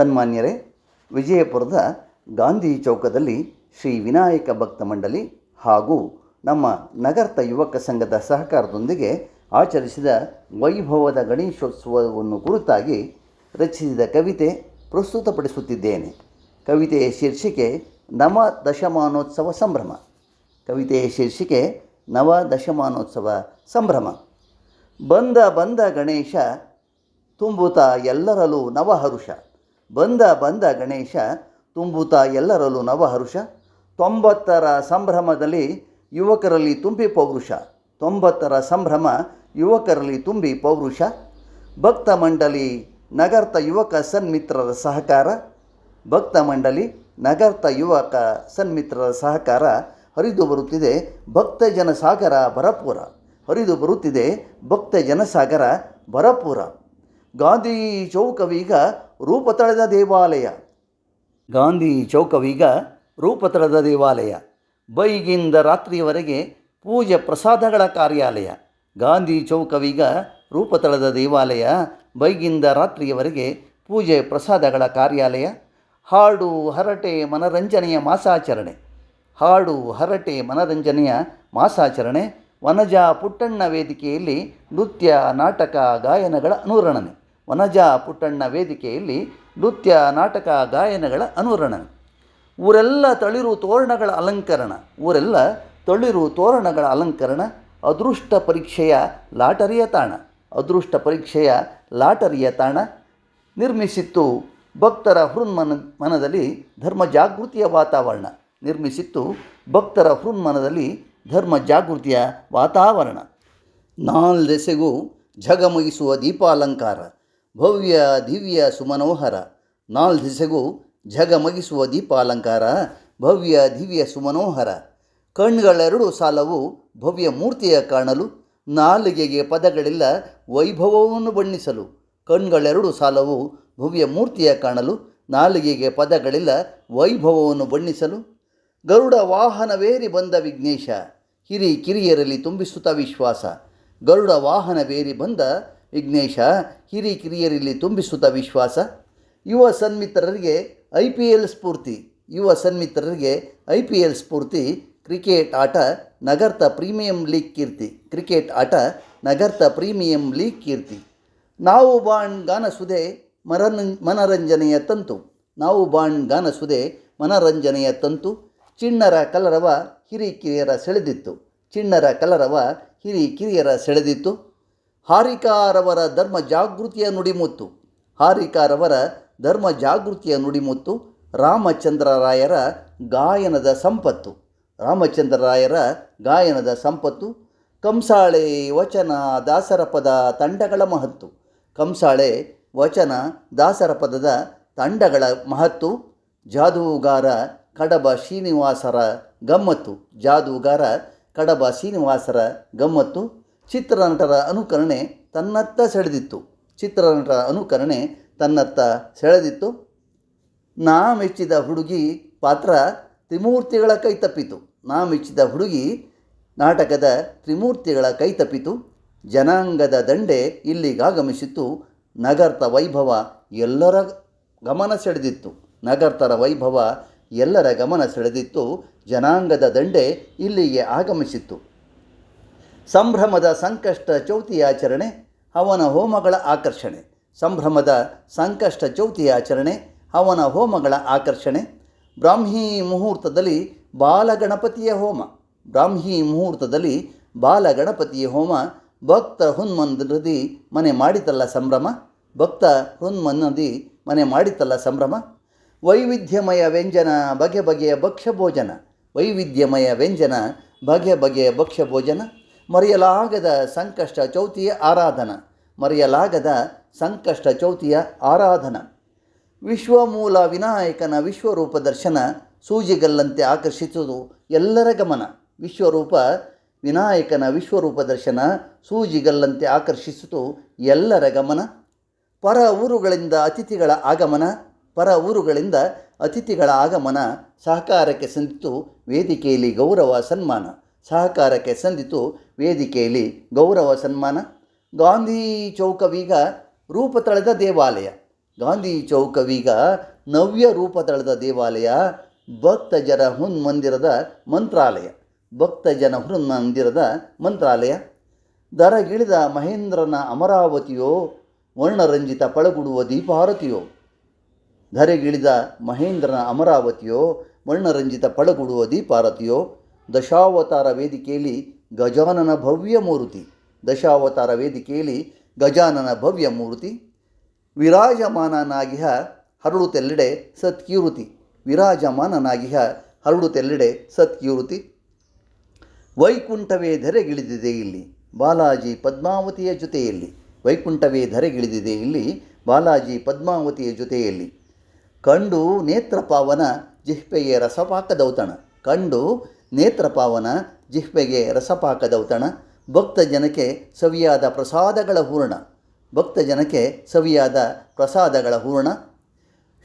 ಸನ್ಮಾನ್ಯರೇ, ವಿಜಯಪುರದ ಗಾಂಧಿ ಚೌಕದಲ್ಲಿ ಶ್ರೀ ವಿನಾಯಕ ಭಕ್ತ ಮಂಡಳಿ ಹಾಗೂ ನಮ್ಮ ನಗರ್ತ ಯುವಕ ಸಂಘದ ಸಹಕಾರದೊಂದಿಗೆ ಆಚರಿಸಿದ ವೈಭವದ ಗಣೇಶೋತ್ಸವವನ್ನು ಕುರಿತಾಗಿ ರಚಿಸಿದ ಕವಿತೆ ಪ್ರಸ್ತುತಪಡಿಸುತ್ತಿದ್ದೇನೆ. ಕವಿತೆಯ ಶೀರ್ಷಿಕೆ ನವ ದಶಮಾನೋತ್ಸವ ಸಂಭ್ರಮ. ಕವಿತೆಯ ಶೀರ್ಷಿಕೆ ನವ ದಶಮಾನೋತ್ಸವ ಸಂಭ್ರಮ. ಬಂದ ಬಂದ ಗಣೇಶ, ತುಂಬುತ್ತಾ ಎಲ್ಲರಲ್ಲೂ ನವಹರುಷ. ಬಂದ ಬಂದ ಗಣೇಶ, ತುಂಬುತ್ತಾ ಎಲ್ಲರಲ್ಲೂ ನವಹರುಷ, ತೊಂಬತ್ತರ ಸಂಭ್ರಮದಲ್ಲಿ ಯುವಕರಲ್ಲಿ ತುಂಬಿ ಪೌರುಷ, ತೊಂಬತ್ತರ ಸಂಭ್ರಮ ಯುವಕರಲ್ಲಿ ತುಂಬಿ ಪೌರುಷ, ಭಕ್ತ ಮಂಡಳಿ ನಗರ್ತ ಯುವಕ ಸನ್ಮಿತ್ರರ ಸಹಕಾರ, ಭಕ್ತ ಮಂಡಳಿ ನಗರ್ತ ಯುವಕ ಸನ್ಮಿತ್ರರ ಸಹಕಾರ ಹರಿದು ಬರುತ್ತಿದೆ ಭಕ್ತ ಜನಸಾಗರ ಭರಪೂರ, ಹರಿದು ಬರುತ್ತಿದೆ ಭಕ್ತ ಜನಸಾಗರ ಭರಪೂರ. ಗಾಂಧಿ ಚೌಕವೀಗ ರೂಪತಳದ ದೇವಾಲಯ. ಗಾಂಧಿ ಚೌಕವೀಗ ರೂಪತಳದ ದೇವಾಲಯ. ಬೈಗಿಂದ ರಾತ್ರಿಯವರೆಗೆ ಪೂಜೆ ಪ್ರಸಾದಗಳ ಕಾರ್ಯಾಲಯ. ಗಾಂಧಿ ಚೌಕವೀಗ ರೂಪತಳದ ದೇವಾಲಯ, ಬೈಗಿಂದ ರಾತ್ರಿಯವರೆಗೆ ಪೂಜೆ ಪ್ರಸಾದಗಳ ಕಾರ್ಯಾಲಯ, ಹಾಡು, ಹರಟೆ, ಮನರಂಜನೆಯ ಮಾಸಾಚರಣೆ. ಹಾಡು, ಹರಟೆ, ಮನರಂಜನೆಯ ಮಾಸಾಚರಣೆ, ವನಜಾ ಪುಟ್ಟಣ್ಣ ವೇದಿಕೆಯಲ್ಲಿ ನೃತ್ಯ, ನಾಟಕ, ಗಾಯನಗಳ ಅನುರಣನೆ. ವನಜ ಪುಟ್ಟಣ್ಣ ವೇದಿಕೆಯಲ್ಲಿ ನೃತ್ಯ, ನಾಟಕ, ಗಾಯನಗಳ ಅನುರಣನ. ಊರೆಲ್ಲ ತಳಿರು ತೋರಣಗಳ ಅಲಂಕರಣ. ಊರೆಲ್ಲ ತಳಿರು ತೋರಣಗಳ ಅಲಂಕರಣ. ಅದೃಷ್ಟ ಪರೀಕ್ಷೆಯ ಲಾಟರಿಯ ತಾಣ. ಅದೃಷ್ಟ ಪರೀಕ್ಷೆಯ ಲಾಟರಿಯ ತಾಣ. ನಿರ್ಮಿಸಿತ್ತು ಭಕ್ತರ ಹೃನ್ಮನ ಮನದಲ್ಲಿ ಧರ್ಮ ಜಾಗೃತಿಯ ವಾತಾವರಣ. ನಿರ್ಮಿಸಿತ್ತು ಭಕ್ತರ ಹೃನ್ಮನದಲ್ಲಿ ಧರ್ಮ ಜಾಗೃತಿಯ ವಾತಾವರಣ. ನಾಲ್ದೆಸೆಗೂ ಝಗಮಗಿಸುವ ದೀಪಾಲಂಕಾರ. ಭವ್ಯ ದಿವ್ಯ ಸುಮನೋಹರ. ನಾಲ್ದೆಸೆಗೂ ಝಗಮಗಿಸುವ ದೀಪಾಲಂಕಾರ, ಭವ್ಯ ದಿವ್ಯ ಸುಮನೋಹರ. ಕಣ್ಗಳೆರಡು ಸಾಲವು ಭವ್ಯ ಮೂರ್ತಿಯ ಕಾಣಲು, ನಾಲಿಗೆಗೆ ಪದಗಳಿಲ್ಲ ವೈಭವವನ್ನು ಬಣ್ಣಿಸಲು. ಕಣ್ಗಳೆರಡು ಸಾಲವು ಭವ್ಯ ಮೂರ್ತಿಯ ಕಾಣಲು, ನಾಲಿಗೆಗೆ ಪದಗಳಿಲ್ಲ ವೈಭವವನ್ನು ಬಣ್ಣಿಸಲು. ಗರುಡ ವಾಹನವೇರಿ ಬಂದ ವಿಘ್ನೇಶ, ಹಿರಿ ಕಿರಿಯರಲ್ಲಿ ತುಂಬಿಸುತ್ತ ವಿಶ್ವಾಸ. ಗರುಡ ವಾಹನವೇರಿ ಬಂದ ವಿಘ್ನೇಶ ಹಿರಿ ಕಿರಿಯರಿಲ್ಲಿ ತುಂಬಿಸುತ್ತ ವಿಶ್ವಾಸ. ಯುವ ಸನ್ಮಿತ್ರರಿಗೆ ಐ ಪಿ ಎಲ್ ಸ್ಫೂರ್ತಿ. ಯುವ ಸನ್ಮಿತ್ರರಿಗೆ ಐ ಪಿ ಎಲ್ ಸ್ಫೂರ್ತಿ. ಕ್ರಿಕೆಟ್ ಆಟ ನಗರ್ತ ಪ್ರೀಮಿಯಂ ಲೀಗ್ ಕೀರ್ತಿ. ಕ್ರಿಕೆಟ್ ಆಟ ನಗರ್ತ ಪ್ರೀಮಿಯಂ ಲೀಗ್ ಕೀರ್ತಿ. ನಾವು ಬಾಣ್ ಗಾನಸುದೆ ಮರನ್ ಮನರಂಜನೆಯ ತಂತು. ನಾವು ಬಾಣ್ ಗಾನಸುದೆ ಮನರಂಜನೆಯ ತಂತು. ಚಿಣ್ಣರ ಕಲರವ ಹಿರಿ ಕಿರಿಯರ ಸೆಳೆದಿತ್ತು. ಚಿಣ್ಣರ ಕಲರವ ಹಿರಿ ಕಿರಿಯರ ಸೆಳೆದಿತ್ತು. ಹಾರಿಕಾರವರ ಧರ್ಮ ಜಾಗೃತಿಯ ನುಡಿಮುತ್ತು. ಹಾರಿಕಾರವರ ಧರ್ಮ ಜಾಗೃತಿಯ ನುಡಿಮುತ್ತು ರಾಮಚಂದ್ರರಾಯರ ಗಾಯನದ ಸಂಪತ್ತು. ರಾಮಚಂದ್ರರಾಯರ ಗಾಯನದ ಸಂಪತ್ತು ಕಂಸಾಳೆ ವಚನ ದಾಸರ ಪದ ತಂಡಗಳ ಮಹತ್ತು. ಕಂಸಾಳೆ ವಚನ ದಾಸರ ಪದದ ತಂಡಗಳ ಮಹತ್ತು. ಜಾದೂಗಾರ ಕಡಬ ಶ್ರೀನಿವಾಸರ ಗಮ್ಮತ್ತು. ಜಾದೂಗಾರ ಕಡಬ ಶ್ರೀನಿವಾಸರ ಗಮ್ಮತ್ತು. ಚಿತ್ರನಟರ ಅನುಕರಣೆ ತನ್ನತ್ತ ಸೆಳೆದಿತ್ತು. ಚಿತ್ರನಟರ ಅನುಕರಣೆ ತನ್ನತ್ತ ಸೆಳೆದಿತ್ತು. ನಾ ಮೆಚ್ಚಿದ ಹುಡುಗಿ ಪಾತ್ರ ತ್ರಿಮೂರ್ತಿಗಳ ಕೈ ತಪ್ಪಿತು. ನಾ ಮೆಚ್ಚಿದ ಹುಡುಗಿ ನಾಟಕದ ತ್ರಿಮೂರ್ತಿಗಳ ಕೈ ತಪ್ಪಿತು. ಜನಾಂಗದ ದಂಡೆ ಇಲ್ಲಿಗಾಗಮಿಸಿತು ನಗರ್ತ ವೈಭವ ಎಲ್ಲರ ಗಮನ ಸೆಳೆದಿತ್ತು. ನಗರ್ತರ ವೈಭವ ಎಲ್ಲರ ಗಮನ ಸೆಳೆದಿತ್ತು. ಜನಾಂಗದ ದಂಡೆ ಇಲ್ಲಿಗೆ ಆಗಮಿಸಿತ್ತು. ಸಂಭ್ರಮದ ಸಂಕಷ್ಟ ಚೌತಿ ಆಚರಣೆ, ಹವನ ಹೋಮಗಳ ಆಕರ್ಷಣೆ. ಸಂಭ್ರಮದ ಸಂಕಷ್ಟ ಚೌತಿ ಆಚರಣೆ, ಹವನ ಹೋಮಗಳ ಆಕರ್ಷಣೆ. ಬ್ರಾಹ್ಮಿ ಮುಹೂರ್ತದಲ್ಲಿ ಬಾಲಗಣಪತಿಯ ಹೋಮ. ಬ್ರಾಹ್ಮಿ ಮುಹೂರ್ತದಲ್ಲಿ ಬಾಲಗಣಪತಿಯ ಹೋಮ. ಭಕ್ತ ಹುನ್ಮಂದದಿ ಮನೆ ಮಾಡಿತಲ್ಲ ಸಂಭ್ರಮ. ಭಕ್ತ ಹುನ್ಮನ್ನದಿ ಮನೆ ಮಾಡಿತಲ್ಲ ಸಂಭ್ರಮ. ವೈವಿಧ್ಯಮಯ ವ್ಯಂಜನ ಬಗೆ ಬಗೆಯ ಭಕ್ಷ್ಯ ಭೋಜನ. ವೈವಿಧ್ಯಮಯ ವ್ಯಂಜನ ಬಗೆ ಬಗೆಯ ಭಕ್ಷ್ಯ ಭೋಜನ. ಮರೆಯಲಾಗದ ಸಂಕಷ್ಟ ಚೌತಿಯ ಆರಾಧನ, ಮರೆಯಲಾಗದ ಸಂಕಷ್ಟ ಚೌತಿಯ ಆರಾಧನ. ವಿಶ್ವಮೂಲ ವಿನಾಯಕನ ವಿಶ್ವರೂಪ ದರ್ಶನ ಸೂಜಿಗಲ್ಲಂತೆ ಆಕರ್ಷಿಸುವುದು ಎಲ್ಲರ ಗಮನ. ವಿಶ್ವರೂಪ, ವಿನಾಯಕನ ವಿಶ್ವರೂಪ ದರ್ಶನ ಸೂಜಿಗಲ್ಲಂತೆ ಆಕರ್ಷಿಸಿತು ಎಲ್ಲರ ಗಮನ. ಪರ ಊರುಗಳಿಂದ ಅತಿಥಿಗಳ ಆಗಮನ, ಪರ ಊರುಗಳಿಂದ ಅತಿಥಿಗಳ ಆಗಮನ ಸಹಕಾರಕ್ಕೆ ಸಂದಿತು ವೇದಿಕೆಯಲ್ಲಿ ಗೌರವ ಸನ್ಮಾನ. ಸಹಕಾರಕ್ಕೆ ಸಂದಿತು ವೇದಿಕೆಯಲ್ಲಿ ಗೌರವ ಸನ್ಮಾನ. ಗಾಂಧಿ ಚೌಕವೀಗ ರೂಪ ತಳೆದ ದೇವಾಲಯ. ಗಾಂಧಿ ಚೌಕವೀಗ ನವ್ಯ ರೂಪ ತಳೆದ ದೇವಾಲಯ. ಭಕ್ತ ಜನ ಹುನ್ ಮಂದಿರದ ಮಂತ್ರಾಲಯ. ಭಕ್ತಜನ ಹುನ್ ಮಂದಿರದ ಮಂತ್ರಾಲಯ. ದರಗಿಳಿದ ಮಹೇಂದ್ರನ ಅಮರಾವತಿಯೋ, ವರ್ಣರಂಜಿತ ಪಳಗುಡುವ ದೀಪಾರತಿಯೋ. ಧರೆಗಿಳಿದ ಮಹೇಂದ್ರನ ಅಮರಾವತಿಯೋ, ವರ್ಣರಂಜಿತ ಪಳಗುಡುವ ದೀಪಾರತಿಯೋ. ದಶಾವತಾರ ವೇದಿಕೆಯಲ್ಲಿ ಗಜಾನನ ಭವ್ಯ ಮೂರ್ತಿ. ದಶಾವತಾರ ವೇದಿಕೆಯಲ್ಲಿ ಗಜಾನನ ಭವ್ಯ ಮೂರ್ತಿ. ವಿರಾಜಮಾನನಾಗಿಹ ಹರಳುತ್ತೆಲ್ಲೆಡೆ ಸತ್ಕೀರುತಿ. ವಿರಾಜಮಾನನಾಗಿಹ ಹರಳುತ್ತೆಲ್ಲೆಡೆ ಸತ್ಕೀರುತಿ. ವೈಕುಂಠವೇ ಧರೆಗಿಳಿದಿದೆ ಇಲ್ಲಿ. ಬಾಲಾಜಿ ಪದ್ಮಾವತಿಯ ಜೊತೆಯಲ್ಲಿ. ವೈಕುಂಠವೇ ಧರೆಗಿಳಿದಿದೆ ಇಲ್ಲಿ ಬಾಲಾಜಿ ಪದ್ಮಾವತಿಯ ಜೊತೆಯಲ್ಲಿ. ಕಂಡು ನೇತ್ರಪಾವನ ರಸಪಾಕ ರಸಪಾಕದೌತಣ ಕಂಡು ನೇತ್ರಪಾವನ ಜಿಹ್ಪೆಗೆ ರಸಪಾಕದೌತಣ ಭಕ್ತ ಜನಕ್ಕೆ ಸವಿಯಾದ ಪ್ರಸಾದಗಳ ಹೂರ್ಣ. ಭಕ್ತ ಜನಕ್ಕೆ ಸವಿಯಾದ ಪ್ರಸಾದಗಳ ಹೂರ್ಣ.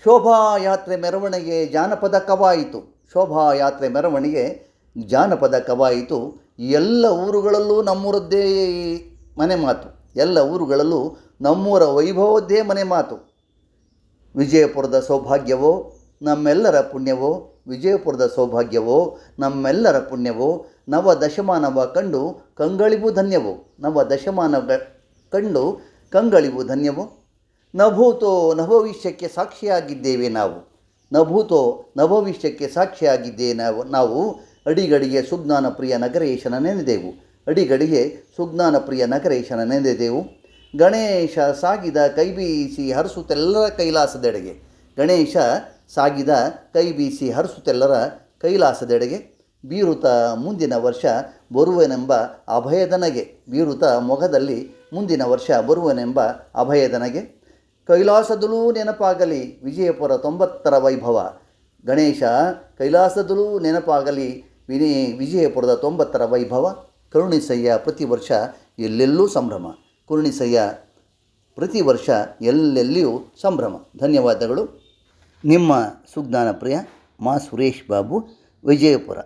ಶೋಭಾಯಾತ್ರೆ ಮೆರವಣಿಗೆ ಜಾನಪದ ಕವಾಯಿತು. ಶೋಭಾಯಾತ್ರೆ ಮೆರವಣಿಗೆ ಜಾನಪದ ಕವಾಯಿತು. ಎಲ್ಲ ಊರುಗಳಲ್ಲೂ ನಮ್ಮೂರದ್ದೇ ಮನೆ ಮಾತು. ಎಲ್ಲ ಊರುಗಳಲ್ಲೂ ನಮ್ಮೂರ ವೈಭವದ್ದೇ ಮನೆ ಮಾತು. ವಿಜಯಪುರದ ಸೌಭಾಗ್ಯವೋ, ನಮ್ಮೆಲ್ಲರ ಪುಣ್ಯವೋ ವಿಜಯಪುರದ ಸೌಭಾಗ್ಯವೋ, ನಮ್ಮೆಲ್ಲರ ಪುಣ್ಯವೋ, ನವ ದಶಮಾನವ ಕಂಡು ಕಂಗಳಿವು ಧನ್ಯವೋ, ನವ ದಶಮಾನವ ಕಂಡು ಕಂಗಳಿವು ಧನ್ಯವೋ. ನಭೂತೋ ನಭವಿಷ್ಯಕ್ಕೆ ಸಾಕ್ಷಿಯಾಗಿದ್ದೇವೆ ನಾವು. ನಭೂತೋ ನಭವಿಷ್ಯಕ್ಕೆ ಸಾಕ್ಷಿಯಾಗಿದ್ದೇ ನಾವು. ನಾವು ಅಡಿಗಡಿಗೆ ಸುಜ್ಞಾನ ಪ್ರಿಯ ನಗರೇಶನ ನೆನೆದೆವು. ಅಡಿಗಡಿಗೆ ಸುಜ್ಞಾನ ಪ್ರಿಯ ನಗರೇಶನ ನೆನೆದೆವು ಗಣೇಶ ಸಾಗಿದ ಕೈಬೀಸಿ ಹರಿಸುತ್ತೆಲ್ಲರ ಕೈಲಾಸದೆಡೆಗೆ. ಗಣೇಶ ಸಾಗಿದ ಕೈ ಬೀಸಿ ಹರಸುತ್ತೆಲ್ಲರ ಕೈಲಾಸದೆಡೆಗೆ ಬೀರುತ ಮುಂದಿನ ವರ್ಷ ಬರುವನೆಂಬ ಅಭಯದನಗೆ. ಬೀರುತ ಮೊಗದಲ್ಲಿ ಮುಂದಿನ ವರ್ಷ ಬರುವನೆಂಬ ಅಭಯದನಗೆ. ಕೈಲಾಸದಲ್ಲೂ ನೆನಪಾಗಲಿ ವಿಜಯಪುರ ತೊಂಬತ್ತರ ವೈಭವ. ಗಣೇಶ ಕೈಲಾಸದಲ್ಲೂ ನೆನಪಾಗಲಿ ವಿನಿ ವಿಜಯಪುರದ ತೊಂಬತ್ತರ ವೈಭವ. ಕರುಣಿಸಯ್ಯ ಪ್ರತಿ ವರ್ಷ ಎಲ್ಲೆಲ್ಲೂ ಸಂಭ್ರಮ. ಕರುಣಿಸಯ್ಯ ಪ್ರತಿ ವರ್ಷ ಎಲ್ಲೆಲ್ಲಿಯೂ ಸಂಭ್ರಮ. ಧನ್ಯವಾದಗಳು. ನಿಮ್ಮ ಸುಜ್ಞಾನ ಪ್ರಿಯ ಮಾ ಸುರೇಶ್ ಬಾಬು ವಿಜಯಪುರ.